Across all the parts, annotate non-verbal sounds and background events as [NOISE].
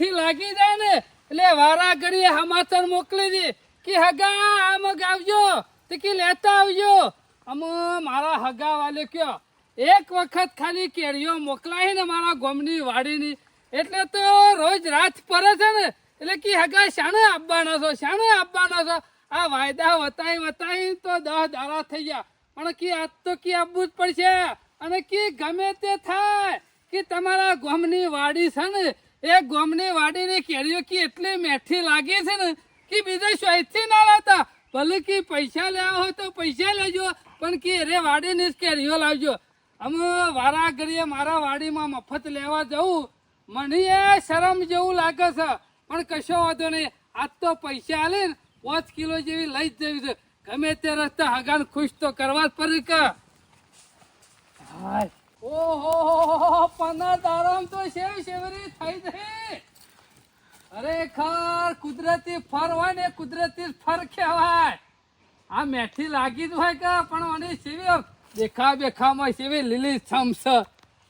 અને લાગી જાય ને, એટલે વારા ઘડીએ સમાચાર મોકલી દે કે હગા આમ આવજો તે કે લેતા આવજો. આમ મારા હગા વાલે કયો, એક વખત ખાલી કેરીઓ મોકલાય ને મારા ગોમની વાડીની, એટલે તો રોજ રાત પડે છે ને, એટલે કે હગા શાણે આપવાના છો, શાણે આપવાના છો? આ વાયદા વતાઈ વતાઈ તો દસ દાડા થઈ ગયા. પણ કે આજ તો કે આપવું જ પડશે, અને કે ગમે તે થાય. કે તમારા ગોમની વાડી છે ને, એ ગોમની વાડીની કેરીઓ કે એટલી મેઠી લાગે છે ને કે બીજા શોયથી ના લાવતા. ભલે કે પૈસા લેવા હોય તો પૈસા લેજો, પણ કે રે વાડીની જ કેરીઓ લાવજો. અમે વારા ઘડીએ મારા વાડીમાં મફત લેવા જવું. મને શરમ જેવું લાગે છે. પણ કશો વાંધો નહીં. આજ તો પૈસા આલે ને, પાંચ કિલો જેવી લઈ જ જવી છે. ગમે તે રસ્તા હગાન ખુશ તો કરવા જ પડે કે. હાય. ઓહો પંદર તારામ તો શેવ શેવરી થઈ જઈ ખરેખર કુદરતી ફર હોય ને, કુદરતી ફર કહેવાય. આ મેઠી લાગી જ હોય કે, પણ મને સેવી દેખા બેખામાં સેવી લીલી છમસ.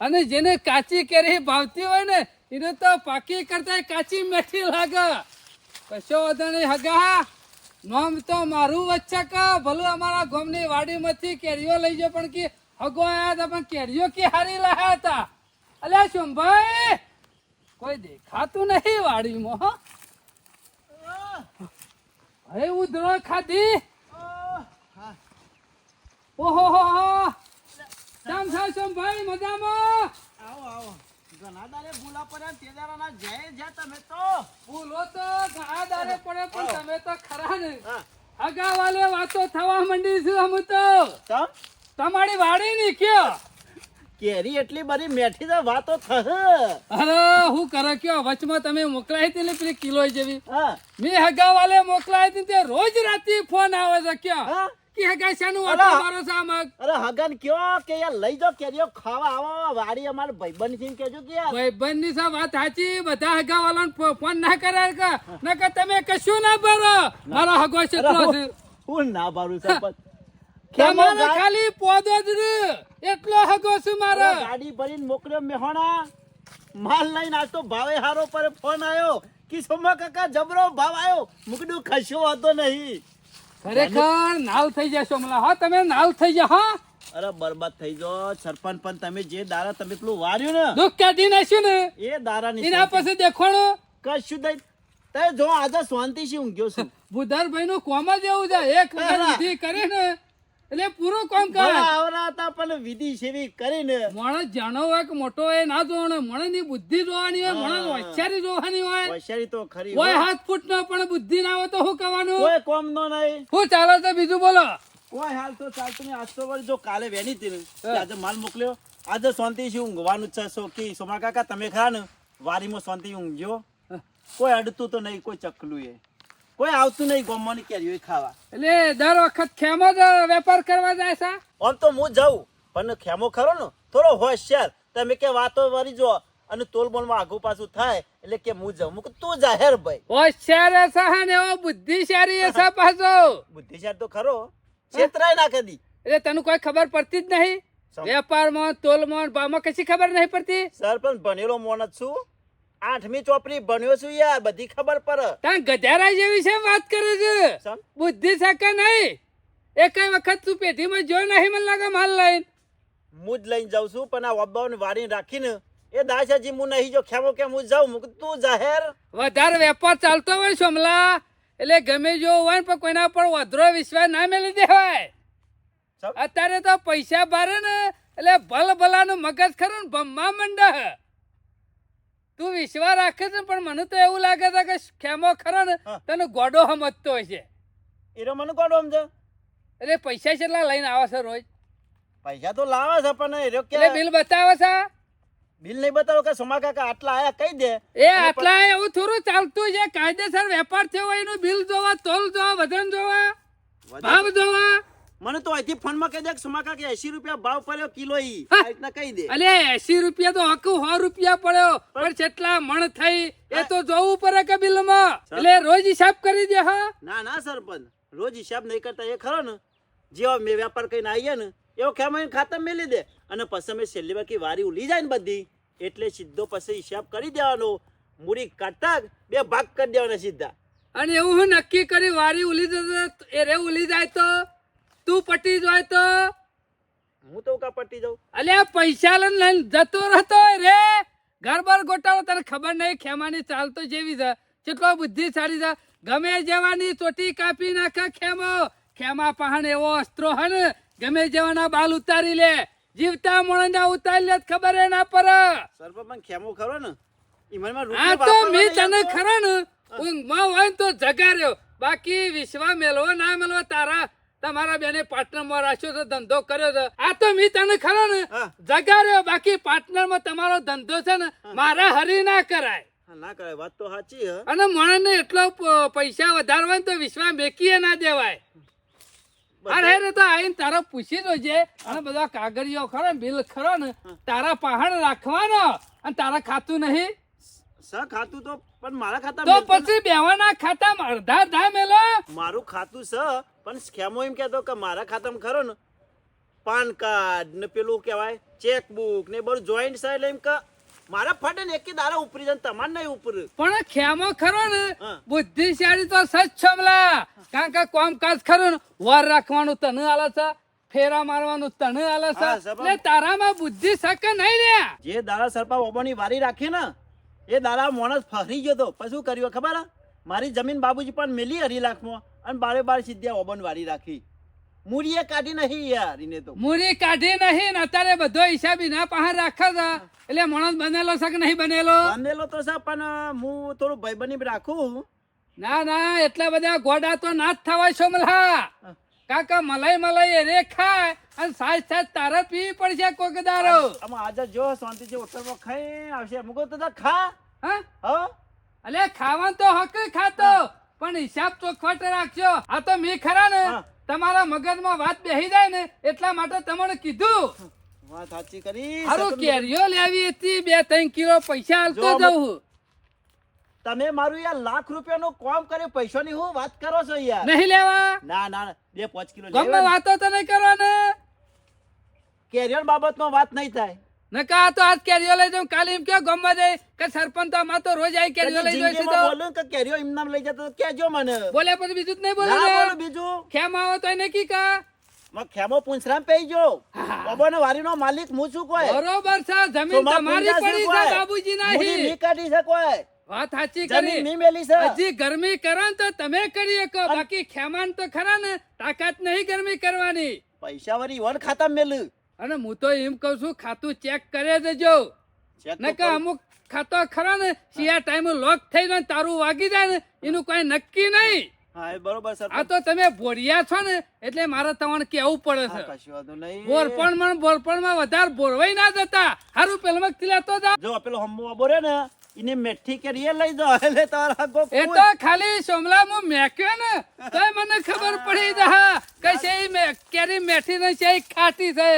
અને જેને કાચી કેરી ભાવતી હોય ને, એને તો પાકી કરતા કાચી મેઠી લાગે. કશો વાંધો હગા. નોમ તો મારું વચ્ચે કા, ભલું અમારા ગામની વાડીમાંથી કેરીઓ લઈ જાઓ પણ કે હગો આયા હતા પણ કેરીઓ કે હારી લાયા હતા. અલ્યા શંભાઈ કોઈ દેખાતું નહીં વાડીમાં હો. ઉધળો ખાધી. ઓહો હો હો. શામ શામ શંભાઈ મજામાં? આવો આવો. ઘણા દાડે ભૂલા પડ્યા તે દાડાના જય તમે તો. ભૂલો તો ઘણા દાડે પડે પણ તમે તો ખરા ને. અગાવાલે વાતો થવા માંડી છું અમે તો. તમારી વાડી ની કયો? કેરી એટલી બધી મેઠી તો વાતો થશે. અરે હું કરે કયો? વચમાં તમે મોકલાઈ હતી ને પેલી કિલો જેવી? મેં હગા વાલે મોકલાઈ હતી તે રોજ રાતે ફોન આવે છે કયો? કે હગા શાનું. વાતો મારો છે આમાં? અરે હગન કયો કે યાર લઈ જો કેરીઓ ખાવા આવો વાડી અમાર ભાઈબંધ છે કેજો કે ભાઈબંધની સા વાત સાચી બધા હગા વાળાને ફોન ના કરે કે? નકર તમે કશું ના ભરો. મારો હગો છે? હું ના ભરું સરપંચ. તમારે ખાલી પોદો જ એટલો હગો છું મારો. ગાડી ભરીને મોકલ્યો મેહોણા. માલ લઈને આજ તો ભાવે હારો પર ફોન આવ્યો કે સોમા કાકા જબરો ભાવ આવ્યો મુકડું ખસ્યો હતો નહીં. ખરેખર નાલ થઈ જશો મલા હા તમે નાલ થઈ જા હા? અરે બરબાદ થઈ ગયો સરપંચ પણ તમે જે દારા તમે પેલું વાર્યું ને દુઃખ કાઢી નાખ્યું ને? એ દારા એના પછી દેખોણો. કશું દઈ તે જો આજે શાંતિ થી ઊંઘ્યો છું. બુધારભાઈ નું કોમ જ એવું છે. એક કરે ને. એટલે પૂરું કોમ કરે. આવરા હતા પણ વિધિ સેવી કરીને. માણસ જાણો હોય કે મોટો હોય ના જોવાનો માણસની બુદ્ધિ જોવાની હોય માણસ હોશિયારી જોવાની હોય. હોશિયારી તો ખરી હોય હાથ ફૂટ નો પણ બુદ્ધિ ના હોય તો શું કરવાનું? કોઈ કોમ નો નહીં. શું ચાલે છે બીજું બોલો? કોઈ હાલ તો ચાલ તમે આજ તો જો કાલે વેની હતી આજે માલ મોકલ્યો. આજે શાંતિ છે ઊંઘવાનું છે સોકી સોમા કાકા તમે ખરા ને વારીમાં શાંતિ ઊંઘજો. કોઈ અડતું તો નહીં કોઈ ચકલું એ. કોઈ આવતું નહીં ગમવાની કેરીઓ ખાવા. એટલે દર વખત ખેમો જ વેપાર કરવા જાય છે? આમ તો હું જાઉં પણ ખેમો ખરો ને થોડો હોશિયાર. તમે કે વાતો વરી જો અને તોલ બોલમાં આગુ પાછું થાય એટલે કે હું જાઉં. મુક તું જાહેર ભાઈ. હોશિયાર છે હા ને એવો બુદ્ધિશાળી છે પાછો. [LAUGHS] બુદ્ધિશાળ તો ખરો છેતરાય ના કદી. એટલે તને કોઈ ખબર પડતી જ નહીં? વેપારમાં તોલમાં ભાવમાં કશી ખબર નહીં પડતી? સરપંચ ભણેલો જ છું. આઠમી ચોપડી ભણ્યો છું યાર બધી ખબર પડે. ત્યાં ગધારા જેવી છે વાત કરે છે? બુદ્ધિ શકે નહીં. એકય વખત તું પેઢીમાં જો નહીં મને લાગે માલ લઈને? હું જ લઈને જાઉં છું પણ આ ઓબ્બાઓને વારીને રાખીને. એ દાસાજી હું નહીં જો ખેમો કેમ હું જાઉં મુક તું જાહેર. વધારે વેપાર ચાલતો હોય સોમલા. એટલે ગમે જો હોય ને પણ કોઈના પર વધરો વિશ્વાસ ના મેળવી દેવાય. અત્યારે તો પૈસા ભારે ને એટલે ભલ ભલાનું મગજ ખરું ને ભમવા મંડે તું વિશ્વાસ રાખે છે પણ મને તો એવું લાગે છે કે ખેમો ખરો ને તને ગોડો સમજતો છે એનો મને ગોડો સમજે? એટલે પૈસા કેટલા લઈને આવે છે રોજ? પૈસા તો લાવે છે પણ એરો કે બિલ બતાવે છે? બિલ નહીં બતાવો કે સોમા કાકા આટલા આયા કહી દે. એ આટલા એવું થોડું ચાલતું છે કાયદેસર વેપાર થયો હોય એનું બિલ જોવા તોલ જોવા વજન જોવા ભાવ જોવા. મને તો અહીંથી ફોનમાં કહી દે કે એસી રૂપિયા ભાવ પડ્યો કિલો ઈ. રીતના કહી દે. અલે એસી રૂપિયા તો હકુ સો રૂપિયા પડ્યો. પણ કેટલા મણ થઈ એ તો જોવું પડે કે બિલમાં. એટલે રોજ હિસાબ કરી દે હા. ના ના સરપંચ. રોજ હિસાબ નહીં કરતા એ ખરો ને. જેવો મેં વેપાર કરીને આવીએ ને એવો ખેમાઈને ખાતા મેલી દે. અને પછી અમે છેલ્લી બાકી વારી ઉલી જાય ને બધી એટલે સીધો પછી હિસાબ કરી દેવાનો. મૂડી કાઢતા બે ભાગ કરી દેવાના સીધા. અને એવું હું નક્કી કરી વારી ઉલી જતો એ રે ઉલી જાય તો? તું પટી જાય તો? હું તો કા પટી જાઉં? અલે પૈસા લઈને જતો રહેતો રે. ઘર બાર ગોટાળો તને ખબર નહીં ખેમાની ચાલતો જેવી છે. કેટલો બુદ્ધિશાળી છે. ગમે જવાની ચોટી કાપી નાખે ખેમો. ખેમા પહાણ એવો અસ્ત્રો હે ગમે જવાના બાલ ઉતારી લે. જીવતા મોણના ઉતારી લે ખબર એ ના પર સરપંચ ખેમો ખરો ને ઈમાનમાં આ તો મેં તને ખરો ને ઊંઘમાં હોય તો જગા રહ્યો. બાકી વિશ્વા મેલવો ના મેલવો તારા તમારા બેને પાર્ટનરમાં રાખ્યો છે ધંધો કર્યો છે. આ તો મી તને ખરો ને. જગાડ્યો બાકી પાર્ટનરમાં તમારો ધંધો છે ને મારા હરી ના કરાય. ના કરાય વાત તો સાચી હે અને મને એટલો પૈસા વધારવા તો વિશ્વા મેકીએ ના દેવાય. અરે રે તો આઈને તારા પૂછી જોજે અને બધા કાગળિયો ખરો બિલ ખરો ને તારા પહાડ રાખવાનો અને તારા ખાતું નહીં. સ ખાતું તો પણ મારા ખાતા તો પછી બેવાના ખાતામાં અડધા અડધા મેલો. મારું ખાતું છે પણ ખેમો એમ કહેતો કે મારા ખાતામાં ખરો ને પાન કાર્ડ ને પેલું કહેવાય ચેકબુક ને બધું જોઈન્ટ છે એટલે એમ કે મારા ફટે ને એકે દારા ઉપરી જાય તમાર નહીં ઉપર. પણ ખેમો ખરો ને. બુદ્ધિશાળી તો સચ છમલા કારણ કે કામકાજ ખરો ને વાર રાખવાનું તને આલે છે ફેરા મારવાનું તને આલે છે. એટલે તારામાં બુદ્ધિ શકે નહીં રે? જે દારા સરપા ઓબાની વારી રાખી ને એ દારા માણસ ફરી ગયો તો પછી શું કર્યું ખબર? મારી જમીન બાબુજી પણ મેલી અઢી લાખમાં. અને બારે બાર સીધી ઓબન વાળી રાખી. મૂરીએ કાઢી નહીં યાર એને તો. મૂરી કાઢી નહીં ને અત્યારે બધો હિસાબ ના પાસે રાખે છે. એટલે માણસ બનેલો છે કે નહીં બનેલો? બનેલો તો છે પણ હું થોડું ભાઈબંધી રાખું ના ના એટલા બધા ગોડા તો ના જ થવાય છો મલા કાકા મલાઈ મલાઈ રે ખાય અને સાજ સાજ તારે પીવી પડશે કોક દારો આમાં આજે જો શાંતિથી હોટલમાં ખાઈ આવશે. મુકો તો ખા. હા? હા? અલે ખાવાનું તો હક ખાતો. પણ હિસાબ ચોખવટ રાખજો. આ તો મેં ખરા ને. તમારા મગજમાં વાત બેહી જાય ને એટલા માટે તમને કીધું. વાત સાચી કરી. હારું કેરીઓ લેવી હતી બે ત્રણ કિલો પૈસા હાલતો જવું તમે મારું યાર લાખ રૂપિયાનું કામ પૈસા પૈસાની હું વાત કરો છો યાર? નહીં લેવા. ના ના બે પાંચ કિલો ગમે વાતો તો નહીં કરો ને કેરિયર બાબતમાં વાત નહીં થાય. નકા તો આજ કેરીઓ લઈ જાઉં કાલે એમ કયો ગમવા દે? કે સરપંચ તો અમાર તો રોજ આવી કેરીઓ લઈ જાય છે તો. બોલું કે કેરીઓ એમ નામ લઈ જતો કેજો મને. બોલે પછી બીજું જ નહીં બોલે ના બોલ બીજું. ખેમ આવો તો નક્કી કા માં ખેમો પૂંછરામ પેઈ જો બાબાને વારીનો માલિક હું છું કોઈ? બરોબર છે જમીન તમારી પડી છે બાબુજી નહીં. મી કાઢી છે કોઈ? વાત સાચી કરી. મી મેલી છે. હજી ગરમી કરો તો તમે કરી શકો બાકી ખેમાન તો ખરા ને તાકાત નહીં ગરમી કરવાની. પૈસા વાળી વન ખાતા મેલું. અને હું તો એમ કઉ છું ખાતું ચેક કરે દેજો નકર અમુક ખાતો ખરા ને સિયા ટાઈમ લોક થઈ જાય તારું વાગી જાય ને એનું કોઈ નક્કી નહીં. હા એ બરોબર સર આ તો તમે ભોળિયા છો ને એટલે મારે તમને કેવું પડે છે? કશું વાંધો નહીં. બોરપણમાં વધારે બોરવાઈ ના જતા. હારું પેલમાં થી લેતો જા. જો પેલો હમ્બો બાબો ને એને મેઠી કે રીએ લઈ જાઓ એટલે તારા ગો એ તો ખાલી સોમલા માં મેક્યો ને તો મને ખબર પડી જા. કે છે કેરી મેઠી ને છે ખાટી છે.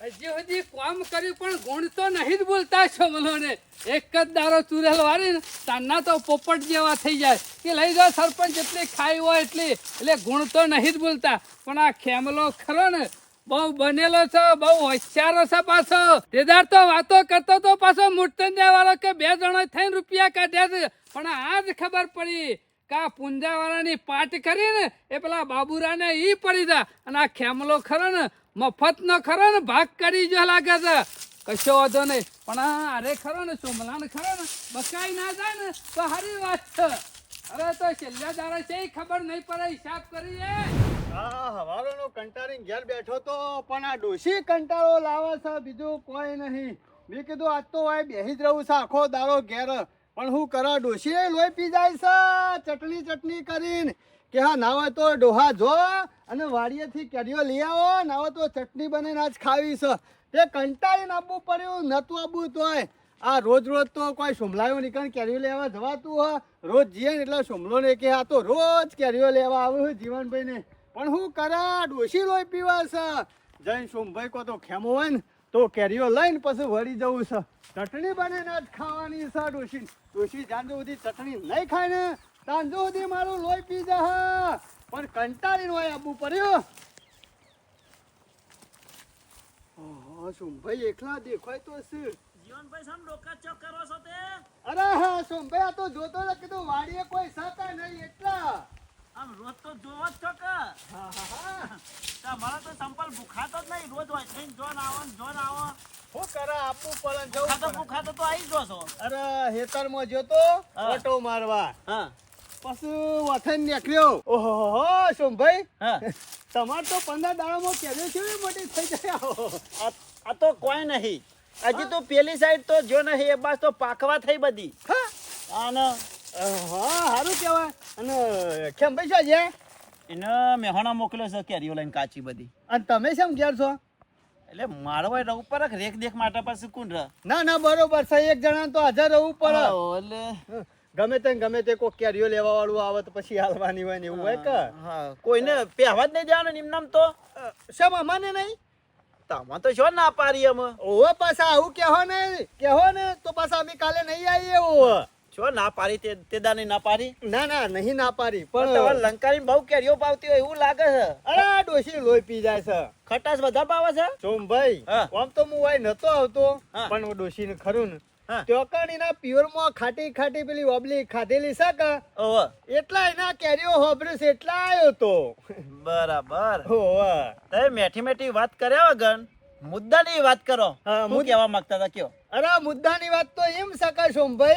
હજી સુધી કામ કર્યું પણ ગુણ તો નહીં જ બોલતા છો ને એક જ દારો ચુરેલ વાળી ને તાના તો પોપટ જેવા થઈ જાય. કે લઈ જાઓ સરપંચ, જેટલી ખાઈ હોય એટલી. એટલે ગુણ તો નહીં જ બોલતા પણ આ ખેમલો ખરો ને, બહુ બનેલો છો, બહુ હોશિયારો છે પાછો. તેદાર તો વાતો કરતો તો પાછો મૂર્તંજા વાળો કે બે જણો થઈને રૂપિયા કાઢ્યા છે. પણ આજ ખબર પડી કે આ પુંજા પાટ કરીને એ પેલા બાબુરાને ઈ પડી જા. અને આ ખેમલો ખરો ને મફત નો ખરો ને ભાગ કરી જો લાગે છે. કશો વાંધો નહીં. પણ અરે ખરો ને, સોમલાને ખરો ને, બકાઈ ના જાય ને, તો સારી વાત છે. અરે તો છેલ્લા દાડા છે ખબર નહીં પડે, હિસાબ કરીએ. હા, હવારોનો કંટાળીને ઘેર બેઠો તો, પણ આ ડોશી કંટાળો લાવે છે, બીજું કોઈ નહીં. મેં કીધું, આજ તો ભાઈ બેહી જ રહું છે, આખો દાડો ઘેર. પણ હું કરો ડોશી લોહી પી જાય છે, ચટણી ચટણી કરીને. કે હા ના હોય તો ડોહા જો અને વાડીએથી કેરીઓ લઈ આવો ના તો ચટણી બનાવીને આજ ખાવી છે. તે કંટાળીને આપવું પડ્યું નતું આપવું તોય. આ રોજ રોજ તો કોઈ સોમલાયો નીકળ કેરીઓ લેવા જવાતું હોય. રોજ જીએ ને એટલે સોમલો ને કે આ તો રોજ કેરીઓ લેવા આવ્યો હોય જીવનભાઈ ને પણ હું કરા ડોસી લોહી પીવા છે. જઈને સોમભાઈ કો તો ખેમો હોય ને, તો કેરીઓ લઈને પછી વળી જવું છે. ચટણી બને જ ખાવાની છે ડોસી ડોસી જાણ સુધી ચટણી નહીં ખાય ને સુધી મારું લોહી પી જા પણ કંટાળીને હોય આબુ પડ્યો ઓહો, સોમભાઈ એકલા દેખાય તો છે જીવનભાઈ સામ ડોકા ચોક કરો છો તે? અરે હા સોમભાઈ આ તો જોતો હતો કીધું વાડીએ કોઈ સાતા નહીં એટલા. આમ રોજ તો જોવો જ છો કે? હા હા હા. તમારા તો સંપલ ભૂખાતો જ નહીં રોજ હોય. થઈને જોન આવો જોન આવો. શું કરે આપવું પડે ને જવું ભૂખાતો. તો આવી જ છો. અરે હેતરમાં જોતો. ઓટો મારવા. હા. પછી વથન નીકળ્યો. ઓહો સોમભાઈ હા. તમાર તો પંદર દાડામાં કેરીઓ કેવી મોટી થઈ જાય. આ તો કોઈ નહીં. હજી તો પેલી સાઈડ તો જો નહીં એ બાજુ તો પાકવા થઈ બધી. હા. અને હા સારું કહેવાય. અને કેમ પૈસા છે? એને મેહોણા મોકલ્યો છે કેરીઓ લઈને કાચી બધી. અને તમે શેમ ઘેર છો? એટલે મારો ભાઈ રહું પર રેખ દેખ માટે પછી કોણ રહ? ના ના બરોબર છે એક જણા તો હાજર રહું પડે. એટલે ગમે તે ગમે તે કોઈ કેરીઓ લેવા વાળું આવે તો પછી હાલવાની હોય ને એવું હોય કે? કોઈને પહેવા જ નહીં દેવાનું નિમ નામ તો. શેમ અમાને નહીં? તમે તો છો ના પારી અમે ઓવે પાછા આવું કેહો ને કેહો ને તો પાછા અમે કાલે નહીં આવીએ એવું. છો ના પારી તે દાની ના પારી ના ના નહીં ના પારી પણ તમારે લંકારી બહુ કેરીઓ પાવતી હોય એવું લાગે છે. અરે ડોશી લોહી પી જાય છે. ખટાશ વધારે પાવે છે? ચોમ ભાઈ આમ તો હું વાય નતો આવતો. પણ ડોશી ને ખરું ને. હા. ત્યોકણીના પિયરમાં ખાટી ખાટી પેલી ઓબલી ખાધેલી ઓહો. એટલા એના કેરીઓ હોભર્યું છે એટલા આવ્યો તો. બરાબર. હોવે. મેઠી મેઠી વાત કર્યા વગર મુદ્દાની વાત કરો. હા, કેવા મુદ્દ- માંગતા હતા કયો? અરે મુદ્દાની વાત તો એમ શકાય સોમભાઈ.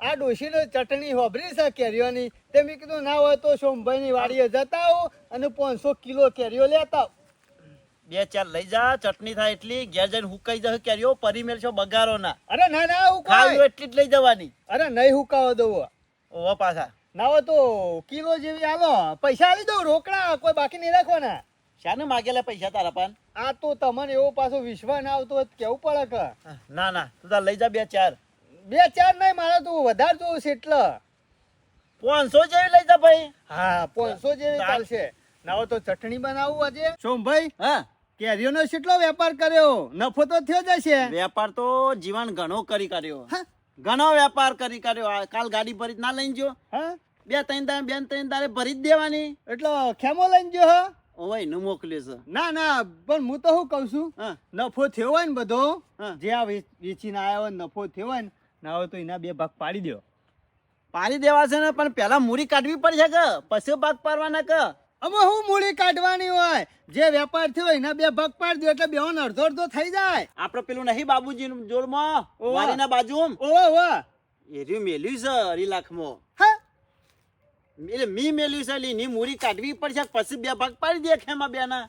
આ ડોશીનો ચટણી હોબરી છે કેરીઓની. તે મેં કીધું ના હોય તો સોમભાઈની વાડીએ જતા હો અને પાંચસો કિલો કેરીઓ લેતા આવો. બે ચાર લઈ જા ચટણી થાય એટલી ઘેર જઈને હુકાઈ જશે કેરીઓ પરી મેળશો બગારો ના અરે ના ના ખાવી એટલી જ લઈ જવાની. અરે નહીં હુકાવો દઉં. ઓ પાછા. ના હોય તો કિલો જેવી આવો પૈસા આવી દઉં રોકડા કોઈ બાકી નહીં રાખવાના. શાને માગેલા પૈસા તારા પાન? આ તો તમને એવો પાછો વિશ્વાસ ના આવતો હોય કેવું પડે કે? ના ના તું તાર લઈ જા બે ચાર. બે ચાર નહીં મારે તું વધારે જોવું છે એટલે. પાંચસો જેવી લઈ જા ભાઈ. હા પાંચસો જેવી ચાલશે. ના હોય તો ચટણી બનાવું આજે. સોમભાઈ હા. કેરીઓનો કેટલો વેપાર કર્યો? નફો તો થયો જશે વેપાર તો જીવન ઘણો કરી કર્યો? ઘણો વેપાર કરી કર્યો આ કાલ ગાડી ભરી ના લઈને જો હા. બે ત્રણ તારે બે ત્રણ તારે ભરી જ દેવાની. એટલો ખેમો લઈને જો હા. ઓયનું મોકલ્યું છે. ના ના પણ હું તો શું કઉ છું? નફો થયો હોય ને બધો. જે આ વેચીને આવ્યો હોય નફો થયો હોય ને ના હોય તો એના બે ભાગ પાડી દો પાડી દેવા છે ને પણ પેલા મૂડી કાઢવી પડશે કે? પછી ભાગ પાડવાના કે? અમે હું મૂડી કાઢવાની હોય? જે વેપાર થયો એના બે ભાગ પાડી દો એટલે બેવાનો અડધો અડધો થઈ જાય. આપડે પેલું નહીં બાબુજી જોરમાં. વાડીના બાજુ ઓવા ઓવા. એ રહ્યું મેલ્યું છે અઢી લાખમાં. હા. એટલે મી મેલ્યું છે એની મૂડી કાઢવી પડશે પછી બે ભાગ પાડી દે ખેમાં બેના.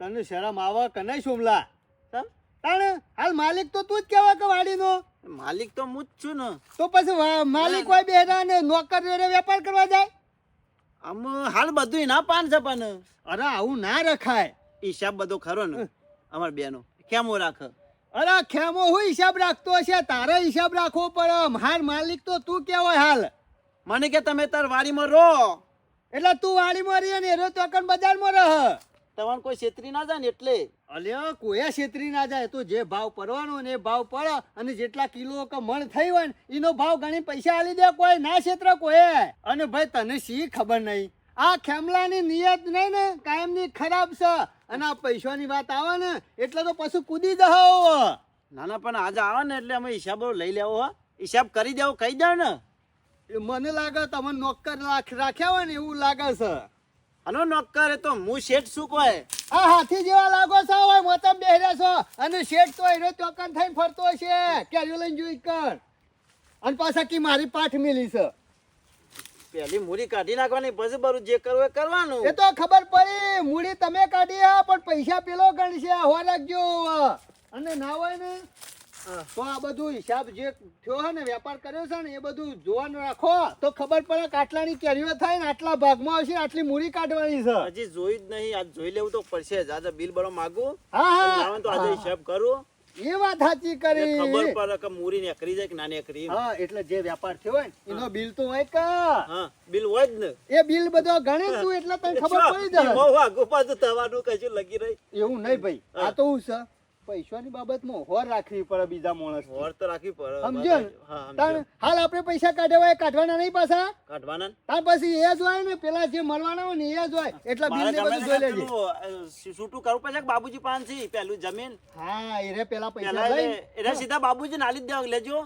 તને શરમ આવે કે નહીં સોમલા? તાણે હાલ માલિક તો તું જ કેવા કે વાડીનો. માલિક તો હું જ છું ને. તો પછી માલિક હોય બેરા ને નોકર વેપાર કરવા જાય? આમ હાલ બધું ના પાન છે પણ અરે આવું ના રખાય. હિસાબ બધો ખરો ને. અમાર બેનો. કેમો રાખ. અરે ખેમો હું હિસાબ રાખતો હશે તારે હિસાબ રાખવો પડે. હાર માલિક તો તું કેવાય હાલ. મને કે તમે તાર વાડીમાં રહો. એટલે તું વાડીમાં રહી ને એરો તો અકન બજારમાં રહ. તમારે કોઈ છેતરી ના જાય ને એટલે. અલ્યા કોયા છેતરી ના જાય? તો જે ભાવ પડવાનો ને એ ભાવ પડે અને જેટલા કિલો કે મણ થઈ હોય ને એનો ભાવ ગણી પૈસા આલી દે. કોઈ ના છેતર કોઈ. અને ભાઈ તને શી ખબર નહીં? આ ખેમલાની નિયત નહીં ને કાયમની ખરાબ છે. અને આ પૈસાની વાત આવે ને એટલે તો પશુ કૂદી દહો ના ના પણ આજે આવે ને એટલે અમે હિસાબો લઈ લેવો હો. હિસાબ કરી દેવો કહી દો ને. મને લાગે તમે નોકર રાખ્યા હોય ને એવું લાગે છે. હલો નોકર તો હું શેઠ શું કહે? આ હાથી જેવા લાગો છો હોય મોતમ બેહર્યા છો. અને શેઠ તો એનો ચોકન થઈને ફરતો છે. કેરીઓ લઈને જોઈ કર. અને પાછા કી મારી પાઠ મેલી છે. પેલી મૂડી કાઢી નાખવાની પછી બરું જે કરવું એ કરવાનું. એ તો ખબર પડી. મૂડી તમે કાઢી હા પણ પૈસા પેલો ગણશે. હો રાખજો. અને ના હોય ને? તો આ બધું હિસાબ જે થયો છે ને વેપાર કર્યો છે ને એ બધું જોવાનું રાખો. તો ખબર પડે કે આટલાની કેરીઓ થાય ને આટલા ભાગમાં આવશે આટલી મૂડી કાઢવાની છે. હજી જોઈ જ નહીં આજ જોઈ લેવું તો પડશે. જ. આજે બિલ ભરવા માંગુ. હા હા. તો આજે હિસાબ કરું. એ વાત સાચી એટલે ખબર પડે કે મૂરી નેકરી જાય કે ના નેકરી હા એટલે જે વેપાર થયો હોય એનો બિલ તો હોય કે. હા બિલ હોય જ ને. એ બિલ બધો ગણે તું એટલે તને ખબર પડી જાય. બહુ આગુ પાછું થવાનું કશું લગી રહી. એવું નહીં ભાઈ. આ તો હું છે. પૈસાની બાબતમાં હોર રાખવી પડે બીજા માણસ હોર તો રાખવી પડે સમજો તાણ હાલ આપણે પૈસા કાઢ્યા હોય કાઢવાના નહીં પાછા? કાઢવાના? તાર પછી એ જ હોય ને પેલા જે મળવાના હોય ને એ જ હોય. એટલે બિલ ને બધું જોઈ લેજે. છૂટું કરવું પડશે બાબુજી પાંચથી પેલું જમીન? હા એ રે પેલા પૈસા લઈ. એટલે સીધા બાબુજી નાલી દેવા લેજો.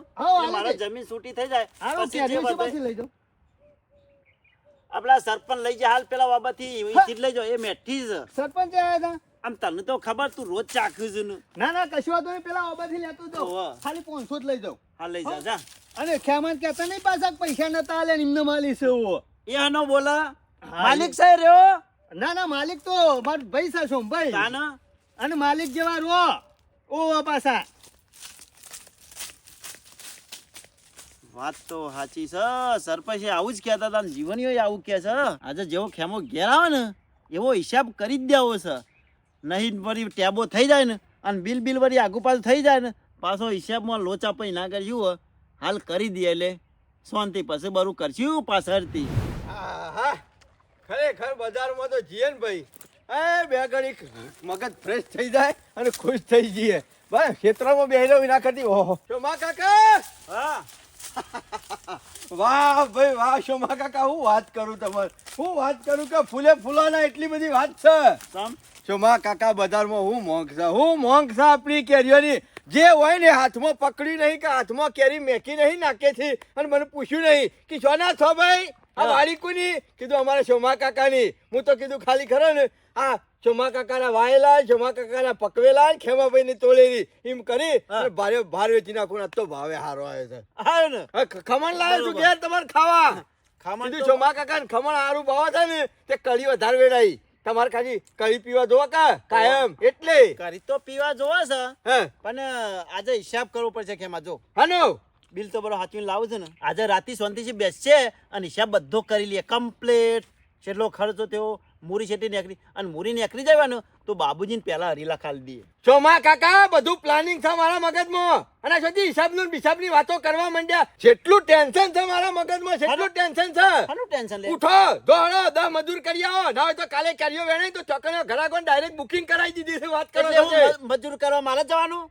મારે. જમીન છૂટી થઈ જાય. પછી લઈ જાઓ. આપડા સરપંચ લઈ જાય હાલ પેલા બાબાથી થી જ લઈ જાઓ. એ મેઠી જ. સરપંચ આવ્યા હતા. આમ તને તો ખબર તું રોજ ચાખ્યું છે ને. ના ના કશું વાંધો પેલા ઓબાથી લેતો ઓવે. ખાલી પાંચસો જ લઈ જાઉં હા લઈ જા જા. અને ખેમાન કહેતા નહીં પાછા પૈસા નતા આલે નિમ્ન માલી છે. એ આનો બોલા. માલિક સાહેબ રહ્યો? ના ના માલિક તો માર ભાઈ સા છો ભાઈ ના અને માલિક જેવા રો ઓ પાછા. વાત તો સાચી છે. સરપંચે આવું જ કહેતા હતા જીવનીઓ આવું કહે છે. આજે જેવો ખેમો ઘેર આવે ને એવો હિસાબ કરી જ દેવો છે. નહીં વળી ટેબો થઈ જાય ને અને બિલ બિલ વળી આગુ પાછું થઈ જાય ને પાછો હિસાબમાં લોચા પૈ ના કર્યું હોય હાલ કરી દે એટલે શાંતિ પછી બરું કરશું પાછળથી. આહા ખરેખર બજારમાં તો જીએ ને ભાઈ. એ બે ઘડી મગજ ફ્રેશ થઈ જાય અને ખુશ થઈ જઈએ. ભાઈ ક્ષેત્રમાં બેહેલો વિના કરતી. ઓહો. શોમા કાકા? હા. [LAUGHS] વાહ ભાઈ વાહ શોમા કાકા હું વાત કરું તમારે. હું વાત કરું કે ફૂલે ફૂલાના એટલી બધી વાત છે. શોમા કાકા બજારમાં હું મોંઘ છે. હું મોંઘ છે આપણી કેરીઓની. જે હોય ને હાથમાં પકડી નહીં કે હાથમાં કેરી મેકી નહીં નાખે છે અને મને પૂછ્યું નહીં કે સોના છો ભાઈ? આ વાળી કોની? કીધું અમારા શોમા કાકાની. હું તો કીધું ખાલી ખરો ને. આ શોમા કાકાના વાયેલા શોમા કાકાના પકવેલા ખેમાભાઈ ની તોલેલી એમ કરી ભારે ભાર વેચી નાખું તો ભાવે હારો આવ્યો છે. હા ને. ખમણ લાવ્યો છું. ઘેર તમારે ખાવા. ખમણ શોમા કાકા ખમણ હારું ભાવ છે ને તે કડી વધારે વેડાઈ. તમારે ખાલી કરી પીવા જોવા કા? કાયમ. એટલે. કરી તો પીવા જોવા છે. પણ આજે હિસાબ કરવો પડશે કે એમાં જો. હાનો બિલ તો બરો હાચવીને લાવું છે ને. આજે રાતે શાંતિથી બેસશે અને હિસાબ બધો કરી લઈએ કમ્પ્લેટ. કેટલો ખર્ચો થયો મૂરી છેટી નેકરી અને મૂરી નીકળી જવાનું તો બાબુજીને પહેલા હરીલા ખાલી દઈએ. ચોમા કાકા બધું પ્લાનિંગ છે મારા મગજમાં. અને સુધી હિસાબનું ને બિસાબની વાતો કરવા માંડ્યા. જેટલું ટેન્શન છે મારા મગજમાં જેટલું ટેન્શન છે. શાનું ટેન્શન લે. ઉઠો દોડો દ મજૂર કરી આવો. ના હોય તો કાલે કાર્યો વેણે તો ચોકનો ઘરાકો ડાયરેક્ટ બુકિંગ કરાવી દીધી છે વાત કરો મજૂર કરવા મારે જવાનું?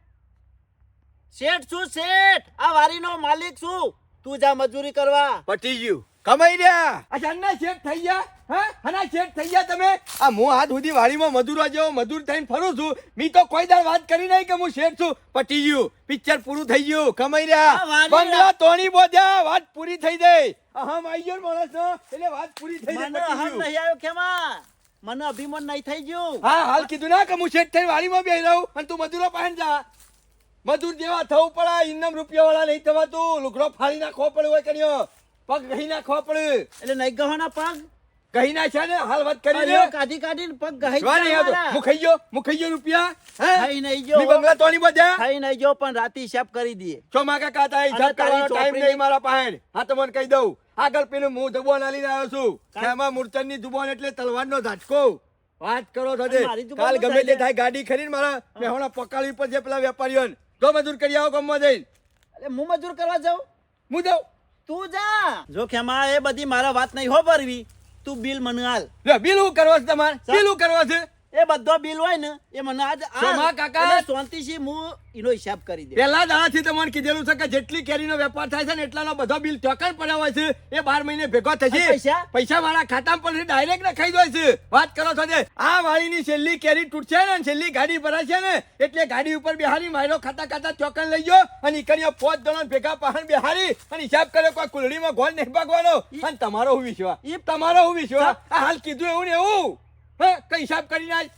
શેઠ શું શેઠ? આ વારીનો માલિક શું? તું જા મજૂરી કરવા. પટી ગયું. કમાઈ રહ્યા? અચાનક શેઠ થઈ ગયા હા? હના શેઠ થઈ ગયા તમે? આ હું હાથ સુધી વાડીમાં મજૂરો જેવો મજૂર થઈને ફરું છું. મી તો કોઈ દાડ વાત કરી નહીં કે હું શેઠ છું. પટી ગયું. પિક્ચર પૂરું થઈ ગયું. કમાઈ રહ્યા. બંગલા તોણી બોધ્યા વાત પૂરી થઈ ગઈ. અહમ આવી ગયો માણસ એટલે વાત પૂરી થઈ ગઈ મને અહમ નહીં આવ્યો કેમાં? મને અભિમાન નહીં થઈ ગયું. હા હાલ કીધું ના કે હું શેઠ થઈને વાડીમાં બેહી રહું અને તું મજૂરો પાસે જા. મજૂર જેવા થવું પડે ઇન્નમ રૂપિયા વાળા નહીં થવાતું લુગડો ફાડી નાખવો પડે હોય કર્યો પગ ગહી નાખવા પડે એટલે નહીં ગહોના પગ? કહી ના છે ને? હાલ વાત કરી લે કાઢી કાઢીને પગ ગહી આવતો. હું ખાઈ ગયો હું ખાઈ ગયો રૂપિયા હે? ખાઈ નહીં ગયો. બંગલા તોડી બધા? ખાઈ નહીં ગયો પણ રાતે હિસાબ કરી દીએ છો માકા કાતા હિસાબ કરવાનો ટાઈમ નહીં મારા પાસે. હા તમને કહી દઉં. આગળ પેલું હું જુબાન આલીને આવ્યો છું. ખેમા મૂર્છનની જુબાન એટલે તલવારનો ઝાટકો. વાત કરો જુબાન કાલ ગમે તે થાય ગાડી ખરીને મારા મેહોણા પકાળી પર છે પેલા વેપારીઓ જો મજૂર કરી આવો ગમવા જઈને. એટલે હું મજૂર કરવા જાઉં? હું જાઉં. તું જા. જો ખેમા એ બધી મારા વાત નહીં હો ભરવી. તું બિલ મને હાલ લે બિલ હું કરવા છે તમારે? બિલ હું કરવા છે? એ બધો બિલ હોય ને એ મને આજ આ કાકા. શાંતિથી હું એનો હિસાબ કરી દે. પેલા દાડાથી તમને કીધેલું છે કે જેટલી કેરીનો વેપાર થાય છે ને એટલાનો બધો બિલ ચોકન પડ્યા હોય છે. એ બાર મહિને ભેગો થશે. પૈસા? પૈસા? મારા ખાતામાં પણ ડાયરેક્ટ નખાઈ જાય છે. વાત કરો છો આ વાળીની છેલ્લી કેરી તૂટશે ને છેલ્લી ગાડી ભરાશે ને એટલે ગાડી ઉપર બિહારી માયરો ખાતા ખાતા ચોકન લઈ ગયો અને નીકળ્યો પોત જણા ભેગા પહાણ બિહારી અને હિસાબ કર્યો કોઈ કુલડીમાં ગોળ નહીં ભાગવાનો. અને તમારો હું વિશ્વાસ? ઈ- તમારો હું વિશ્વાસ? હાલ કીધું એવું ને એવું. કઈ હિસાબ કરી નાખ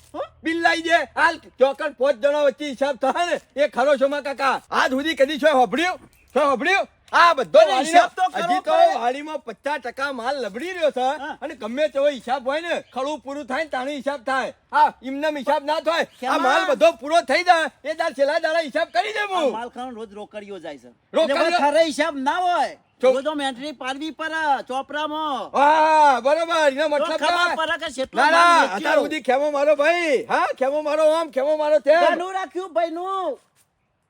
બિલ લઈ દે. હાલ ચોકન પોચ જણા વચ્ચે હિસાબ થાય ને એ ખરો છો માં કાકા? આજ સુધી કદી છો હોભળ્યું? છો હોભળ્યું? આ બધો હિસાબ તો હજી તો વાડીમાં પચાસ ટકા માલ લબડી રહ્યો છે અને ગમે તેવો હિસાબ હોય ને ખડું પૂરું થાય ને તાણે હિસાબ થાય. હા એમનેમ હિસાબ ના થાય. આ માલ બધો પૂરો થઈ જાય. એ દાર છેલ્લા દાડા હિસાબ કરી દેવું માલ ખાવાનો રોજ રોકડીઓ જાય છે. રોકડીઓ? ખરે હિસાબ ના હોય. રોજો મેન્ટ્રી પાડવી પર ચોપરામાં. હા બરોબર. એનો તો મતલબ ખબર થાય. કે કેટલો ના ના અત્યાર સુધી ખેમો મારો ભાઈ. હા ખેમો મારો આમ ખેમો મારો તેમ. ઘણું રાખ્યું ભાઈનું.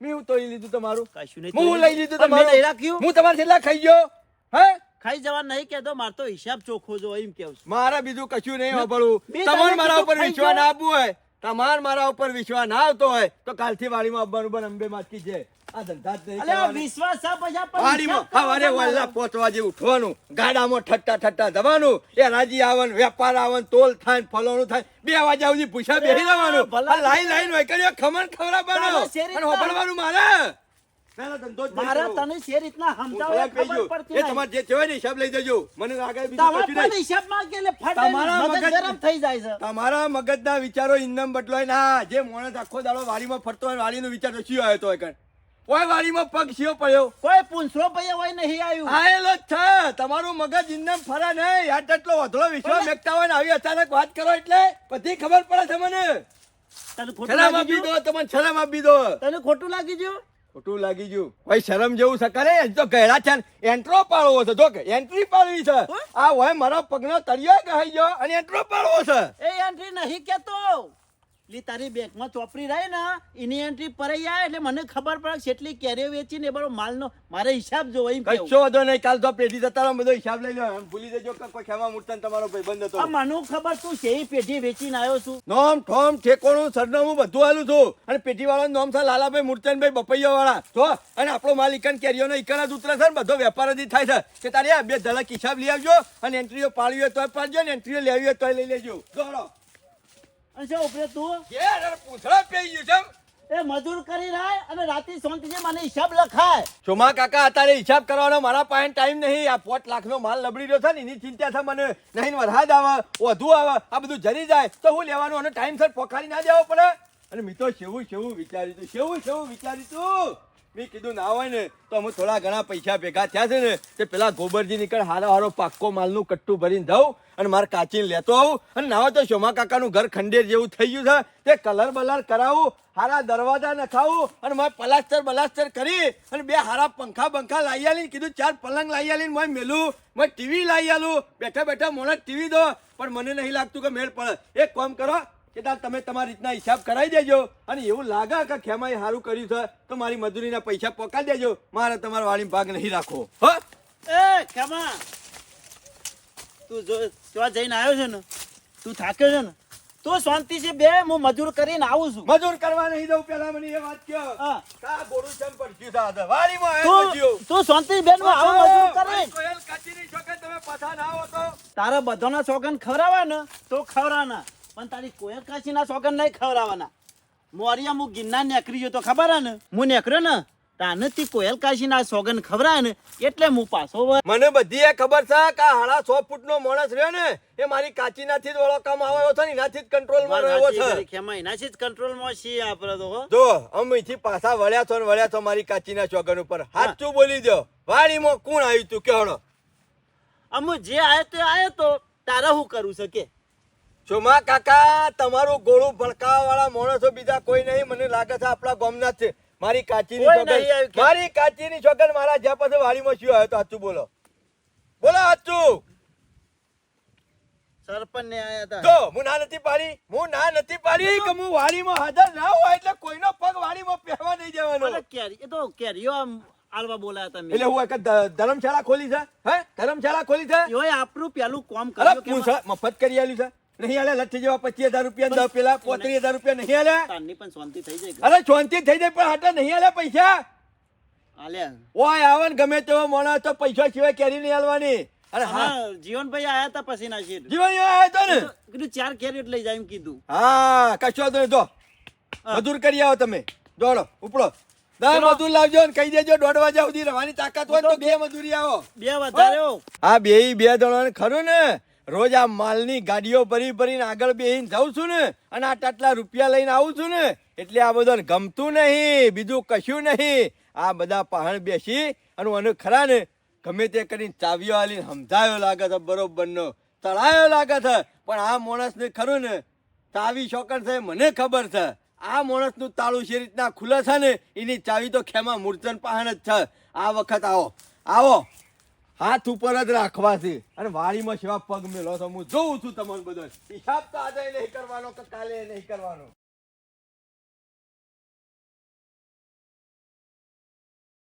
મેં હું તોડી લીધું તમારું. કશું નહીં હું લઈ લીધું તમારું. નહીં રાખ્યું? હું તમારે છેલ્લા ખાઈ ગયો. હે? ખાઈ જવા નહીં કહેતો મારે તો હિસાબ ચોખ્ખો જો એમ કેવું. મારે બીજું કશું નહીં વાપરવું તમારે મારા ઉપર વિશ્વાસ આપવું હોય. તમાર મારા ઉપર વિશ્વાસ ના આવતો હોય તો કાલથી વાડીમાં બંધ અંબે માતકી છે. બે વાગ્યા સુધી પૂછા બેસી જવાનું. લાઈન લાઈન વૈકલ્યો ખમણ ખવડાવવાનો. તારે શેરી અને હોભળવાનું મારે. પહેલા ધંધો જ નહીં મારે કરવો. તને જે રીતના સમજાવે ખબર પડતી એ તમારે જે કહેવાય ને હિસાબ લઈ જજો. મને આગળ બીજું કશું નહીં. હિસાબમાં કે એટલે ફટ તમારા મગજ ગરમ થઈ જાય છે. તમારા મગજના વિચારો ઇન્દમ બદલાય ના. જે મોણસ આખો દાડો વાડીમાં ફરતો હોય વાડીનો વિચાર શિયો આવ્યો તો હોય કણ. ઓય વાડીમાં શિયો પડ્યો? કોઈ પૂંછરો પડ્યો હોય નહીં આવ્યું આયેલો છે. તમારું મગજ ઇન્દમ ફરે નહીં યાર એટલો વધલો વિશ્વાસ મેકતા હોય ને આવી અચાનક વાત કરો એટલે બધી ખબર પડે છે મને. તને ખોટું લાગી દો તમને શરમ આપી દો તને ખોટું લાગી ગયું? ખોટું લાગી ગયું. ભાઈ શરમ જેવું છે કરે. તો ગહેરા છે એન્ટ્રો પાડવો છે. જો કે એન્ટ્રી પાડવી છે. આ હોય મારો પગનો તળિયો ગહાઈ ગયો અને એન્ટ્રો પાડવો છે. એ એન્ટ્રી નહીં કેતો. લી તારી બેંકમાં ચોપડી રહે ને એની એન્ટ્રી પરાઈ આવે એટલે મને ખબર પડે કેટલી કેરીઓ વેચી ને બરો માલનો મારે હિસાબ જોવો એમ. કશો વાંધો નહીં કાલ તો પેઢી જતા રહો, બધો હિસાબ લઈ લો એમ ભૂલી જજો કે કોઈ ખેવા મૂર્તન તમારો ભાઈબંધ હતો. આ મને ખબર તું શેરી પેઢી વેચીને આવ્યો છું. નોમ ઠોમ ઠેકોણું સરનામું બધું આલું છું. અને પેઢી વાળા નોમ છે લાલાભાઈ મૂર્તનભાઈ બપૈયા વાળા જો અને આપણો માલ ઇકન કેરીઓનો ઇકન જ ઉતરે છે ને બધો વેપાર જ થાય છે. કે તારે આ બે ધડક હિસાબ લઈ આવજો અને એન્ટ્રીઓ પાડવી હોય તો પાડજો ને એન્ટ્રીઓ લેવી હોય તો લઈ લેજો. દોડો અને જો ઉપરે તું. કે પૂંછડા પેઈ ગયું છે એ મજૂર કરી રાય અને રાતે શાંતિથી મને હિસાબ લખાય. ચોમા કાકા અત્યારે હિસાબ કરવાનો મારા પાસે ટાઈમ નહીં. આ પોટ લાખનો માલ લબડી રહ્યો છે ને એની ચિંતા છે મને. નહીં વરસાદ આવે વધુ આવે આ બધું જરી જાય. તો હું લેવાનું અને ટાઈમસર પોખાડી ના દેવો પડે. અને મેં તો શેવું શેવું વિચાર્યું તું શેવું શેવું વિચાર્યું તું. મેં કીધું, ના હોય ને, તો અમે થોડા ઘણા પૈસા ભેગા થયા છે ને, તે પેલા ગોબરજી નીકળ, હારો હારો પાક્કો માલનું કટ્ટું ભરીને દઉં અને મારે કાચીને લેતો આવું. અને ના હોય તો શોમા કાકાનું ઘર ખંડેર જેવું થઈ ગયું છે. તે કલર બલર કરાવું, હારા દરવાજા નખાવું અને મારે પલાસ્ટર બલાસ્ટર કરી અને બે હારા પંખા બંખા લાવી આલીને કીધું, ચાર પલંગ લાવી આલીને મેં મેલું મેં ટીવી લાવી આલું. બેઠા બેઠા મોણે ટીવી દો. પણ મને નહીં લાગતું કે મેળ પડે. એક કામ કરો કે દાદા તમે તમારી રીતના હિસાબ કરાવી દેજો. અને એવું લાગે કે ખેમાએ સારું કર્યું છે તો મારી મજૂરીના પૈસા પોકાડી દેજો. મારે તમારા વાળી ભાગ નહીં રાખો હો? એ ખેમા તું જો ત્યાં જઈને આવ્યો છે ને તું થાક્યો છે ને તું શાંતિ છે બે હું મજૂર કરીને આવું છું. મજૂર કરવા નહીં દઉં પેલા મને એ વાત કયો હા. કા ગોળું ચમ પડ્યું છે આજે? વાડીમાં આવ્યો તું તું શાંતિ બેન હું આવું મજૂર કરે. કોયલ કાચીની છોકરી તમે પાછા ના આવો તો. તારા બધાના છોકન ખવરાવા ને તો ખવડાવવાના. પણ તારી કોયલ કાશીના સોગન નહીં ખવડાવવાના. મોરિયા હું ગિરનાર નેકરી ગયો તો ખબર હે ને હું નેકર્યો ને તાને તી કોયલ કાશીના સોગન ખવરાય ને એટલે હું પાછો મને બધી એ ખબર છે કે હાડા સો ફૂટ નો માણસ રહ્યો ને એ મારી કાચીનાથી જ વળો કામ આવ્યો છે ને એનાથી જ કંટ્રોલમાં રહ્યો વાતચીત છે. કરી ખેમા એનાથી જ કંટ્રોલમાં છીએ આપણે તો જો અમે અહીંથી પાછા વળ્યા છો ને વળ્યા છો મારી કાચીના સોગન ઉપર. સાચું બોલી દો વાડીમાં કોણ આવ્યું તું કેવડો અમુ જે આયો તે આયો તો તારા શું કરવું છે ચોમા કાકા તમારું ગોળું ભડકાવા વાળા માણસો બીજા કોઈ નહીં. મને લાગે છે આપણા ગામના છે. મારી કાચીની છોકર મારી કાચીની છોકર મારા જ્યાં પાસે વાડીમાં શું આવ્યો તો હાચું બોલો. બોલો હાચું સરપંચ ને આયા હતા. જો હું ના નથી પાડી. હું ના નથી પાડી કે હું વાડીમાં હાજર ના હોય એટલે કોઈનો પગ વાડીમાં પહેવા નહીં જવાનો. કેરી એ તો કેરીઓ આમ આલવા બોલાયા હતા એટલે હું એક ધર્મશાળા ખોલી છે હે? ધર્મશાળા ખોલી છે? એઓએ આપણું પેલું કોમ કર્યું મફત કરી આલ્યું છે. નહીં આલે લઠ્ઠી જેવા પચીસ હજાર રૂપિયા દસ પેલા પોત્રીસ હજાર રૂપિયા નહીં આલે પણ શાંતિ થઈ જાય અરે શાંતિ થઈ જાય પણ આટલા નહીં આલે પૈસા. ઓય આવે ને ગમે તેવો મોણા તો પૈસા સિવાય કેરી નહીં આલવાની અરે હા. જીવનભાઈ આયા તા પછી ના શેઠ જીવન આયા તો ને? કીધું ચાર કેરી લઈ જાય એમ કીધું. હા કશો નહીં. જો મજૂર કરી આવો તમે. દોડો ઉપડો. દર મજૂર લાવજો ને કહી દેજો દોઢ વાગ્યા સુધી રવાની તાકાત હોય તો બે મજૂરી આવો. બે વધારે હા. આ બે બે જણાને ખરું ને. રોજ આ માલની ગાડીઓ ભરી ભરીને આગળ બેહીને જાઉં છું ને, અને આ ટાટલા રૂપિયા લઈને આવું છું ને, એટલે આ બધાને ગમતું નહીં, બીજું કશું નહીં. આ બધા પહાણ બેસી અને મને ખરા ને, ગમે તે કરીને ચાવીઓ હાલીને સમજાયો લાગે બરોબરનો. તળાયો લાગે છે, પણ આ માણસને ખરું ને, ચાવી શોકર છે, મને ખબર છે. આ માણસનું તાળું જે રીતના ખુલે છે ને, એની ચાવી તો ખેમા મૂર્તન પહાણ જ છે. આ વખત આવો. આવો. હાથ ઉપર જ રાખવા છે અને વાડીમાં સેવા પગ મેલો તો હું જોઉં છું તમારું બધો. હિસાબ તો આજે નહીં કરવાનો કે કાલે નહીં કરવાનો.